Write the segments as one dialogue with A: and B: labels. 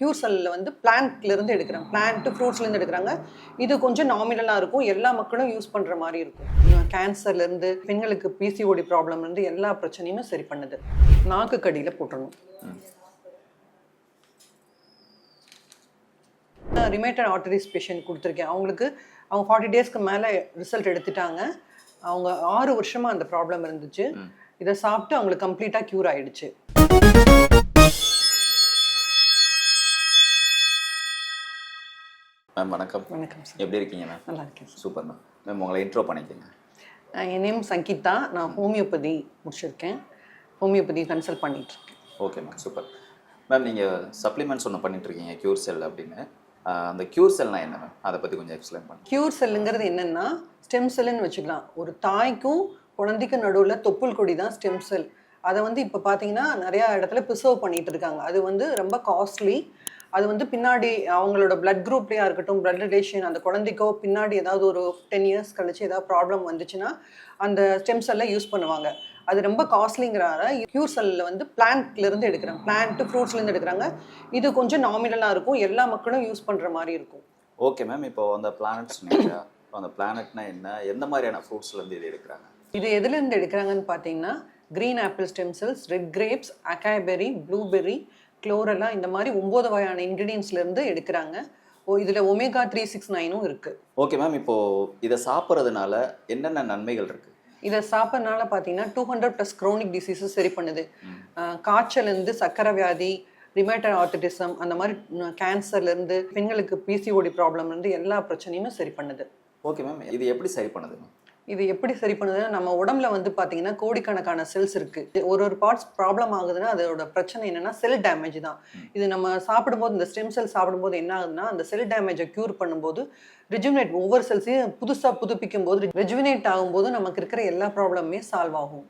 A: Cure செல்லில் வந்து பிளான்ட்ல இருந்து எடுக்கிறாங்க. பிளான்ட் ஃப்ரூட்ஸ்லேருந்து எடுக்கிறாங்க. இது கொஞ்சம் நாமினலாக இருக்கும். எல்லா மக்களும் யூஸ் பண்ணுற மாதிரி இருக்கும். கேன்சர்லேருந்து பெண்களுக்கு பிசிஓடி ப்ராப்ளம்லேருந்து எல்லா பிரச்சனையுமே சரி பண்ணுது. நாக்கு கடியில் போட்டுடணும் ரிமேட்டட் ஆர்டரிஸ் பேஷண்ட் கொடுத்துருக்கேன். அவங்களுக்கு அவங்க ஃபார்ட்டி டேஸ்க்கு மேலே ரிசல்ட் எடுத்துட்டாங்க. அவங்க ஆறு வருஷமாக அந்த ப்ராப்ளம் இருந்துச்சு. இதை சாப்பிட்டு அவங்களுக்கு கம்ப்ளீட்டாக க்யூர் ஆயிடுச்சு.
B: மேம் வணக்கம்.
A: வணக்கம்
B: எப்படி இருக்கீங்க மேம்
A: நல்லா இருக்கேன்
B: சூப்பர் மேம் மேம் உங்களை இன்ட்ரோ பண்ணிக்கோங்க.
A: என் நேம் சங்கீதா. நான் ஹோமியோபதி முடிச்சிருக்கேன். ஹோமியோபதி கன்சல்ட் பண்ணிட்டு இருக்கேன்
B: ஓகே மேம் சூப்பர் மேம் நீங்கள் சப்ளிமெண்ட்ஸ் ஒன்று பண்ணிட்டு இருக்கீங்க க்யூர் செல் அப்படின்னு அந்த க்யூர் செல்னா என்ன மேம் அதை பற்றி கொஞ்சம் எக்ஸ்பிளைன் பண்ணுங்க.
A: க்யூர் செல்லுங்கிறது என்னன்னா ஸ்டெம் செல்லுன்னு வச்சுக்கலாம். ஒரு தாய்க்கும் குழந்தைக்கும் நடுவில் தொப்புள் கொடி தான் ஸ்டெம் செல் அதை வந்து இப்போ பார்த்தீங்கன்னா நிறையா இடத்துல ப்ரிசர்வ் பண்ணிட்டு இருக்காங்க அது வந்து ரொம்ப காஸ்ட்லி அது வந்து பின்னாடி அவங்களோட பிளட் குரூப்லேயா இருக்கட்டும் பிளட் ரிலேஷன் அந்த குழந்தைக்கோ பின்னாடி ஏதாவது ஒரு டென் இயர்ஸ் கழிச்சு ஏதாவது ப்ராப்ளம் வந்துச்சுன்னா அந்த ஸ்டெம் செல்லை யூஸ் பண்ணுவாங்க. அது ரொம்ப காஸ்ட்லிங்கிறனால க்யூர் செல்லில் வந்து பிளான்ட்ல இருந்து எடுக்கிறாங்க. பிளான்ட் ஃப்ரூட்ஸ்லேருந்து எடுக்கிறாங்க. இது கொஞ்சம் நாமினலாக இருக்கும். எல்லா மக்களும் யூஸ் பண்ணுற மாதிரி இருக்கும்.
B: ஓகே மேம் இப்போ அந்த பிளானட்ஸ் அந்த பிளானட்னா என்ன? எந்த மாதிரியான ஃப்ரூட்ஸ்லேருந்து இது எடுக்கிறாங்க?
A: இது எதுலேருந்து எடுக்கிறாங்கன்னு பார்த்தீங்கன்னா green apple stem cells red grapes acai berry blueberry chlorella இந்த மாதிரி ஒம்பது வகையான இன்க்ரீடியன்ஸ்லேருந்து எடுக்கிறாங்க. ஓ இதில் ஒமேகா த்ரீ சிக்ஸ் நைனும் இருக்குது
B: ஓகே மேம் இப்போது இதை சாப்பிட்றதுனால என்னென்ன நன்மைகள் இருக்குது
A: இதை சாப்பிட்றதுனால பார்த்தீங்கன்னா two hundred plus chronic diseases சரி பண்ணுது. அஹ் காய்ச்சல்லேருந்து சக்கரை வியாதி ரிமேட்டட் ஆர்டிட்டிசம் அந்த மாதிரி கேன்சர்லேருந்து பெண்களுக்கு பிசிஓடி ப்ராப்ளம்லேருந்து எல்லா பிரச்சனையுமே சரி பண்ணுது.
B: ஓகே மேம் இது எப்படி சரி பண்ணுது? மேம்
A: இது எப்படி சரி பண்ணுதுன்னா நம்ம உடம்புல வந்து பார்த்தீங்கன்னா கோடிக்கணக்கான செல்ஸ் இருக்கு. ஒரு ஒரு பார்ட்ஸ் ப்ராப்ளம் ஆகுதுன்னா அதோட பிரச்சனை என்னன்னா செல் டேமேஜ் தான். இது நம்ம சாப்பிடும்போது இந்த ஸ்டெம் செல் சாப்பிடும்போது என்ன ஆகுதுன்னா அந்த செல் டேமேஜை க்யூர் பண்ணும்போது ரிஜுமினேட் ஒவ்வொரு செல்ஸையும் புதுசாக புதுப்பிக்கும் போது ரெஜுவினேட் ஆகும்போது நமக்கு இருக்கிற எல்லா ப்ராப்ளமுமே சால்வ் ஆகும்.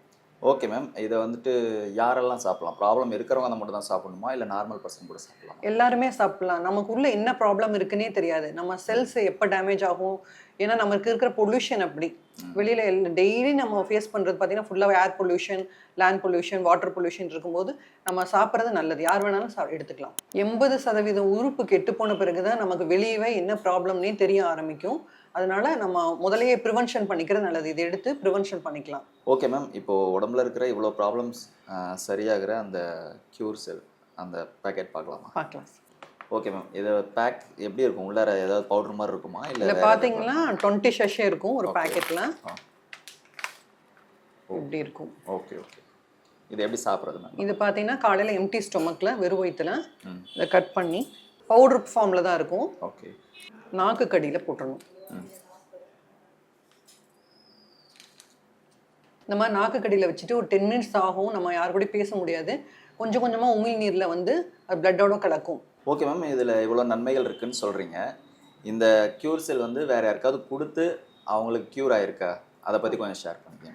B: ஓகே மேம் இதை வந்துட்டு யாரெல்லாம் சாப்பிடலாம்? ப்ராப்ளம் இருக்கிறவங்க மட்டும் தான் சாப்பிடணுமா? இல்லை நார்மல் பர்சன் கூட சாப்பிடலாம்?
A: எல்லாருமே சாப்பிடலாம். நமக்குள்ள என்ன ப்ராப்ளம் இருக்குன்னே தெரியாது. நம்ம செல்ஸ் எப்போ டேமேஜ் ஆகும்? ஏன்னா நமக்கு இருக்கிற பொல்யூஷன் அப்படி. வெளியில டெய்லி நம்ம ஃபேஸ் பண்றது பார்த்தீங்கன்னா ஃபுல்லாக air pollution land pollution water pollution இருக்கும்போது நம்ம சாப்பிட்றது நல்லது. யார் வேணாலும் சா எடுத்துக்கலாம். எண்பது சதவீதம் உறுப்பு கெட்டு போன பிறகு தான் நமக்கு வெளியவே என்ன ப்ராப்ளம்னே தெரிய ஆரம்பிக்கும். அதனால நம்ம முதலையே ப்ரிவென்ஷன் பண்ணிக்கிறது நல்லது. இதை எடுத்து ப்ரிவென்ஷன் பண்ணிக்கலாம்.
B: ஓகே மேம் இப்போ உடம்புல இருக்கிற இவ்வளோ ப்ராப்ளம்ஸ் சரியாகிற அந்த க்யூர் செல் அந்த பேக்கெட் பார்க்கலாமா?
A: பார்க்கலாம்
B: ஓகே மேம் இது பேக் எப்படி இருக்கும்? உள்ளார ஏதாவது பவுடர் மாதிரி இருக்குமா? இல்லை
A: பார்த்தீங்கன்னா டுவெண்ட்டி ஷஷே இருக்கும் ஒரு. பேக்கெட்டில். இப்படி இருக்கும்.
B: ஓகே ஓகே இது எப்படி சாப்பிட்றது மேம்
A: இது பார்த்தீங்கன்னா காலையில் எம்டி ஸ்டொமக்கில் வெறும் வயிற்றுல. இதை கட் பண்ணி பவுடர் ஃபார்மில் தான் இருக்கும்.
B: ஓகே
A: நாக்கு கடியில் போட்டுடணும்
B: நம்ம
A: இந்த மாதிரி வச்சுட்டு ஒரு டென் மினிட்ஸ் ஆகும். நம்ம யாரு கூட பேச முடியாது. கொஞ்சம் கொஞ்சமாக உமிழ் நீரில் வந்து அது பிளட்டோட கலக்கும்.
B: ஓகே மேம் இதில் இவ்வளோ நன்மைகள் இருக்குன்னு சொல்கிறீங்க இந்த க்யூர் செல் வந்து வேறு யாருக்காவது கொடுத்து அவங்களுக்கு க்யூர் ஆயிருக்கா? அதை பற்றி கொஞ்சம் ஷேர்
A: பண்ணுங்க.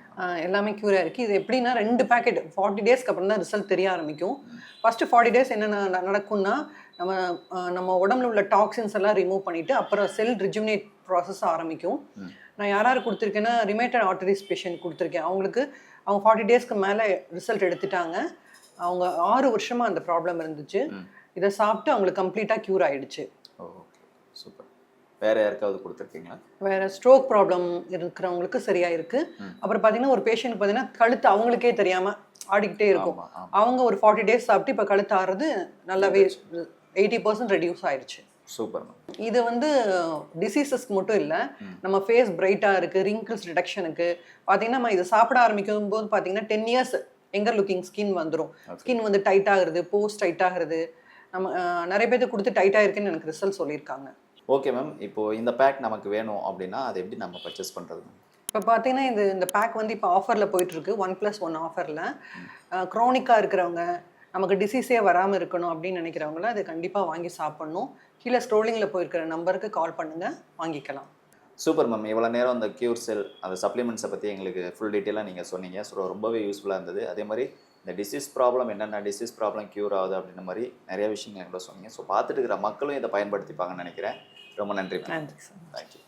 A: எல்லாமே க்யூராக இருக்குது இது எப்படின்னா ரெண்டு பேக்கெட் ஃபார்ட்டி டேஸ்க்கு அப்புறம் தான் ரிசல்ட் தெரிய ஆரம்பிக்கும். ஃபஸ்ட்டு ஃபார்ட்டி டேஸ் என்ன நடக்கும்னா நம்ம நம்ம உடம்புல உள்ள டாக்ஸின்ஸ் எல்லாம் ரிமூவ் பண்ணிவிட்டு அப்புறம் செல் ரிஜுமினேட் ப்ராசஸ் ஆரம்பிக்கும். நான் யார் யார் கொடுத்துருக்கேன்னா ரிமேட்டட் ஆர்டரிஸ் பேஷண்ட் கொடுத்துருக்கேன். அவங்களுக்கு அவங்க ஃபார்ட்டி டேஸ்க்கு மேலே ரிசல்ட் எடுத்துட்டாங்க. அவங்க ஆறு வருஷமாக அந்த ப்ராப்ளம் இருந்துச்சு. இதை சாப்பிட்டு அவங்களுக்கு கம்ப்ளீட்டாக க்யூர்
B: ஓகே. சூப்பர். வேறு யாருக்காவது கொடுத்துருக்கீங்களா?
A: வேற ஸ்ட்ரோக் ப்ராப்ளம் இருக்கிறவங்களுக்கு சரியா இருக்கு. அப்புறம் பார்த்தீங்கன்னா ஒரு பேஷண்ட் பார்த்தீங்கன்னா கழுத்து அவங்களுக்கே தெரியாம ஆடிக்கிட்டே இருக்கும். அவங்க ஒரு ஃபார்ட்டி டேஸ் சாப்பிட்டு இப்போ கழுத்து ஆறுறது நல்லாவே எயிட்டி பர்சன்ட் ரெடியூஸ் ஆயிடுச்சு
B: சூப்பர்
A: இது வந்து டிசீசஸ்க்கு மட்டும் இல்லை நம்ம ஃபேஸ் பிரைட்டாக இருக்கு ரிங்கிள்ஸ் ரிடக்ஷனுக்கு பார்த்தீங்கன்னா நம்ம இதை சாப்பிட ஆரம்பிக்கும் போது பார்த்தீங்கன்னா ten years younger looking skin வந்துடும் ஸ்கின் வந்து டைட் ஆகுறது போஸ்ட் டைட் ஆகுறது. நம்ம நிறைய பேருக்கு கொடுத்து டைட் ஆயிருக்குன்னு எனக்கு ரிசல்ட் சொல்லியிருக்காங்க.
B: ஓகே மேம் இப்போ இந்த பேக் நமக்கு வேணும் அப்படின்னா அதை எப்படி நம்ம பர்ச்சேஸ் பண்ணுறது மேம்
A: இப்போ பார்த்தீங்கன்னா இது இந்த பேக் வந்து இப்போ ஆஃபரில் போயிட்டுருக்கு ஒன் ப்ளஸ் ஒன் ஆஃபரில் க்ரானிக்காக இருக்கிறவங்க நமக்கு டிசீஸே வராமல் இருக்கணும் அப்படின்னு நினைக்கிறவங்கள அதை கண்டிப்பாக வாங்கி சாப்பிட்ணும். கீழே ஸ்க்ரோலிங்கில் போயிருக்கிற நம்பருக்கு கால் பண்ணுங்கள் வாங்கிக்கலாம்.
B: சூப்பர் மேம் இவ்வளோ நேரம் அந்த க்யூர் செல் அந்த சப்ளிமெண்ட்ஸை பற்றி எங்களுக்கு ஃபுல் டீட்டெயிலாக நீங்கள் சொன்னீங்க. ஸோ ரொம்பவே யூஸ்ஃபுல்லாக இருந்தது. அதே மாதிரி இந்த டிசீஸ் ப்ராப்ளம் என்னென்ன டிசீஸ் ப்ராப்ளம் க்யூர் ஆகுது அப்படின்ற மாதிரி நிறைய விஷயங்கள் எங்களை சொன்னீங்க. ஸோ பார்த்துட்டு இருக்கிற மக்களும் இதை பயன்படுத்திப்பாங்கன்னு நினைக்கிறேன். ரொம்ப நன்றி
A: நன்றி சார்.
B: தேங்க்யூ